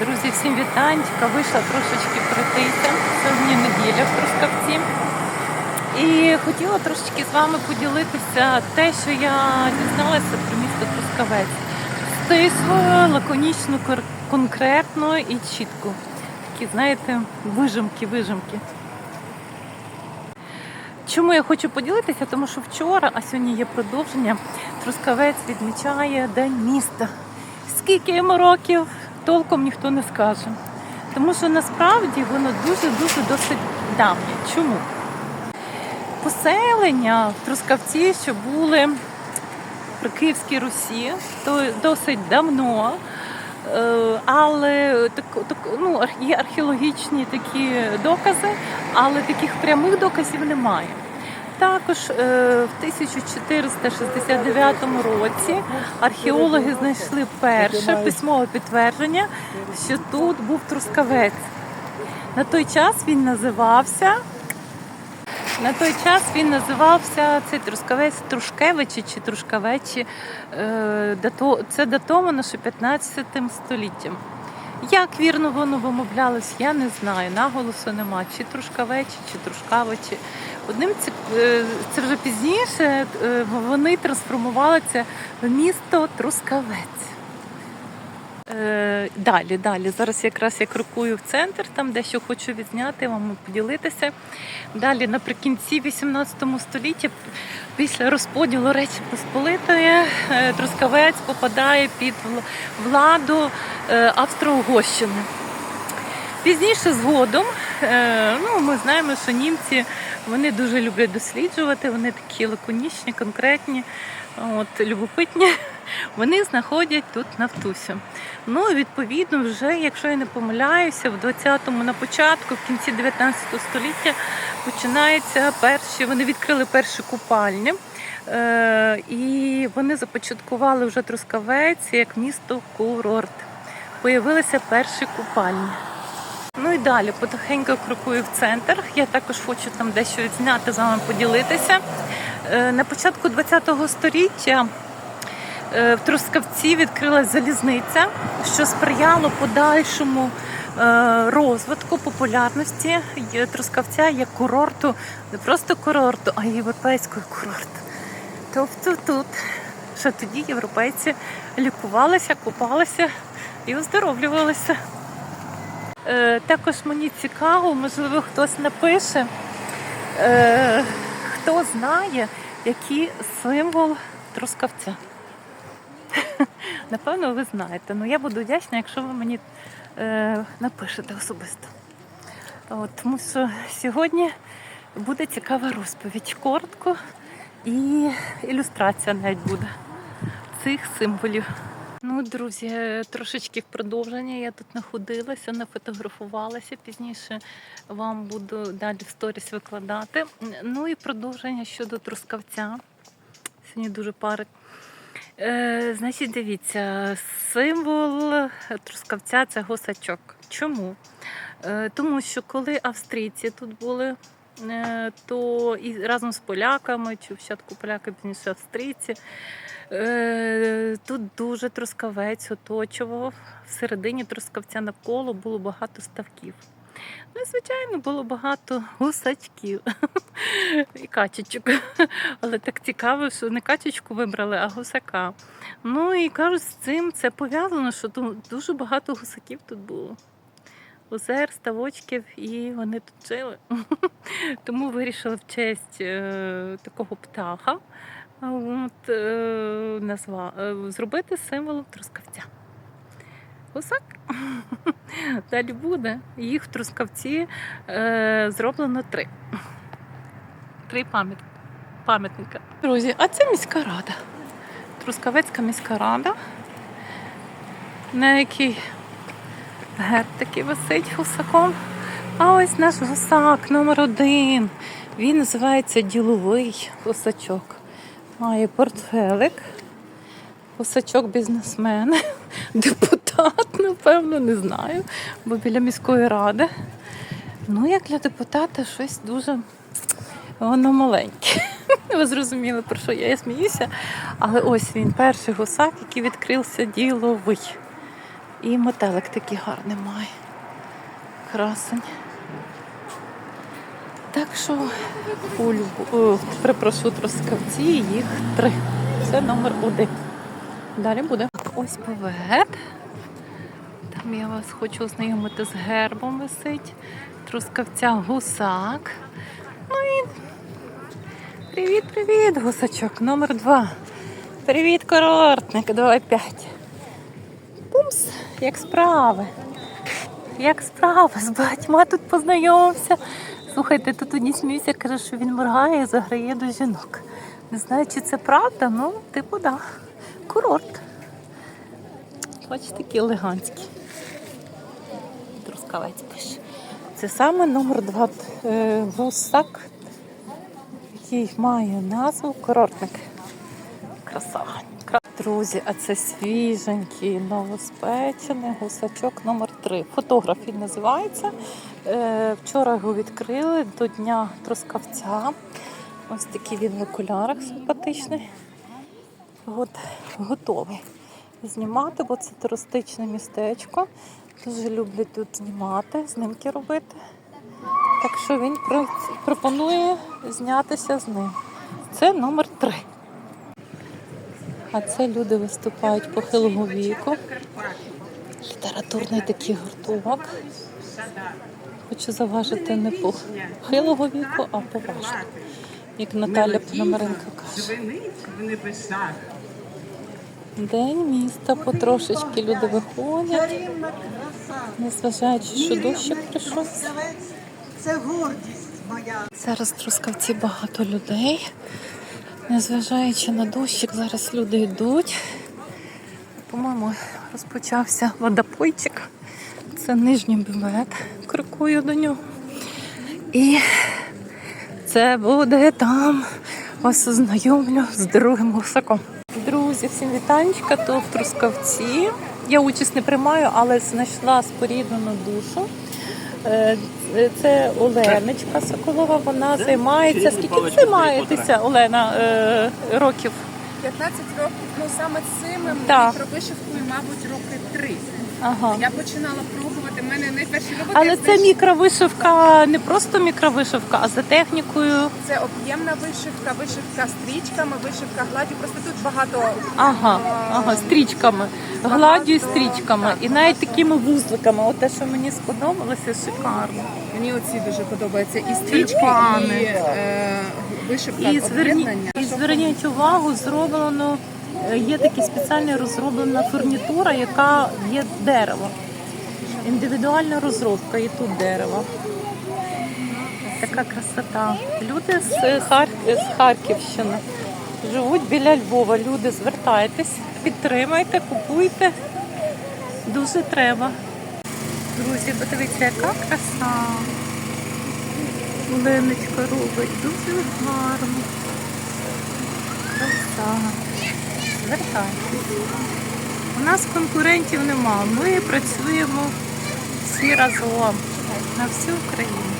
Друзі, всім вітанечка. Вийшла трошечки пройтися. Сьогодні неділя в Трускавці. І хотіла трошечки з вами поділитися те, що я дізналася про місто Трускавець. Стисло, лаконічно, конкретно і чітко. Такі, знаєте, вижимки, вижимки. Чому я хочу поділитися? Тому що вчора, а сьогодні є продовження, Трускавець відмічає День міста. Скільки йому років, толком ніхто не скаже. Тому що насправді воно дуже-дуже досить давнє. Чому? Поселення в Трускавці, що були при Київській Русі, то досить давно. Е, Але так, так, ну, є археологічні такі докази, але таких прямих доказів немає. Також е, в 1469 році археологи знайшли перше письмове підтвердження, що тут був Трускавець. На той час він називався. На той час він називався цей Трускавець Трушкевичі чи Трушкавечі. Е, Це датовано ще 15 століттям. Як вірно воно вимовлялось, я не знаю. Наголосу нема. Чи Трушкавечі, чи Трушкавичі. Одним е, це вже пізніше е, вони трансформувалися в місто Трускавець. Е, Далі, далі. Зараз якраз я крокую в центр, там дещо хочу відзняти вам поділитися. Далі, наприкінці 18 століття, після розподілу Речі Посполитої, е, Трускавець попадає під владу е, Австро-Угорщини. Пізніше згодом, ну, ми знаємо, що німці вони дуже люблять досліджувати, вони такі лаконічні, конкретні, от, любопитні. Вони знаходять тут Нафтусю. Ну, відповідно, вже, якщо я не помиляюся, в 20-му на початку, в кінці 19 століття починаються перші, вони відкрили перші купальні. Е, і вони започаткували вже Трускавець як місто курорт. Появилися перші купальні. Ну і далі потихеньку крокую в центр. Я також хочу там дещо відзняти з вами поділитися. Е, На початку ХХ століття в Трускавці відкрилась залізниця, що сприяло подальшому е, розвитку популярності Трускавця як курорту, не просто курорту, а й європейського курорту. Тобто тут ще тоді європейці лікувалися, купалися і оздоровлювалися. Е, також мені цікаво, можливо, хтось напише, е, хто знає, який символ трускавця. Напевно, ви знаєте. Ну я буду вдячна, якщо ви мені е, напишете особисто. От, тому що сьогодні буде цікава розповідь. Коротко і ілюстрація навіть буде цих символів. Ну, друзі, трошечки в продовження. Я тут находилася, нафотографувалася. Пізніше вам буду далі в сторіс викладати. Ну і продовження щодо трускавця. Сьогодні дуже пари. Е, значить, дивіться, символ трускавця це гусачок. Чому? Е, тому що коли австрійці тут були, е, то і разом з поляками, чи спочатку поляки, пізніше австрійці, тут дуже трускавець оточував. Всередині трускавця навколо було багато ставків. Ну, звичайно, було багато гусачків і качечок. Але так цікаво, що не качечку вибрали, а гусака. Ну і кажуть, з цим це пов'язано, що дуже багато гусаків тут було. Озер, ставочків, і вони тут жили. Тому вирішили в честь е, такого птаха от, е, назва, е, зробити символом трускавця. Гусак. Далі буде. Їх в трускавці е, зроблено три. Три пам'ятника. Друзі, а це міська рада. Трускавецька міська рада, на якій герб такий висить гусаком. А ось наш гусак номер один. Він називається діловий гусачок. Має портфелик. Гусачок бізнесмен, депутат, напевно, не знаю, бо біля міської ради. Ну, як для депутата, щось дуже воно маленьке. Ви зрозуміли, про що я, я сміюся. Але ось він, перший гусак, який відкрився діловий. І метелик такий гарний має. Красень. Так що у Люб- о, перепрошую, трускавці їх три. Це номер один. Далі буде. Ось повет. Я вас хочу ознайомити з гербом висить. Трускавця гусак. Ну і привіт, привіт, гусачок. Номер два. Привіт, курортник. Давай п'ять. Пумс, як справи? Як справи з батьма тут познайомився. Слухайте, тут одні сміюся, каже, що він моргає і заграє до жінок. Не знаю, чи це правда, ну, типу, да. Курорт. Бачите, такі елегантські. Трускавець пише. Це саме номер два е, гусак, який має назву курортник. Краса. Друзі, а це свіженький, новоспечений гусачок номер 3 Фотограф він називається. Е, вчора його відкрили до Дня Трускавця. Ось такий він в окулярах симпатичний. От, готовий знімати, бо це туристичне містечко. Дуже люблять тут знімати, знімки робити. Так що він пропонує знятися з ним. Це номер 3 а це люди виступають похилого віку. Літературний такий гурток. Хочу заважити не похилого віку, а поважно. Як Наталя Пономаренко каже. День міста потрошечки люди виходять, незважаючи, що дощик прийшов. Це гордість моя. Зараз в Трускавці багато людей. Незважаючи на дощик, зараз люди йдуть. По-моєму, розпочався водопойчик. Це нижній бювет. Крокую до нього. І це буде там. Вас ознайомлю з другим гусаком. Друзі, всім вітанечка, то в Трускавці. Я участь не приймаю, але знайшла споріднену душу. Е, Це Оленочка Соколова, вона займається. Скільки ви займаєтеся, Олена, е, років? 15 років, ну саме цим Так. мікровишивкою, мабуть, роки три. Ага. Я починала пробувати. в мене найперші роботи. Але це мікровишивка, не просто мікровишивка, а за технікою. це об'ємна вишивка, вишивка стрічками, вишивка гладдю. Просто тут багато Ага, ага, стрічками. Гладдю і стрічками. І навіть такими вузликами. От те, що мені сподобалося, шикарно. мені оці дуже подобаються. І стрічки, Тюльпани. і е, вишивка І зверніть, об'єднання. і зверніть увагу, зроблено, е, є така спеціальна розроблена фурнітура, яка є дерево. Індивідуальна розробка, і тут дерево. Така красота. Люди з, Хар... з Харківщини живуть біля Львова. Люди, звертайтесь, підтримайте, купуйте. Дуже треба. Друзі, подивіться, яка краса. Оленочка робить дуже гарно. Краса. Звертайтесь. У нас конкурентів нема. Ми працюємо всі разом на всю Україну.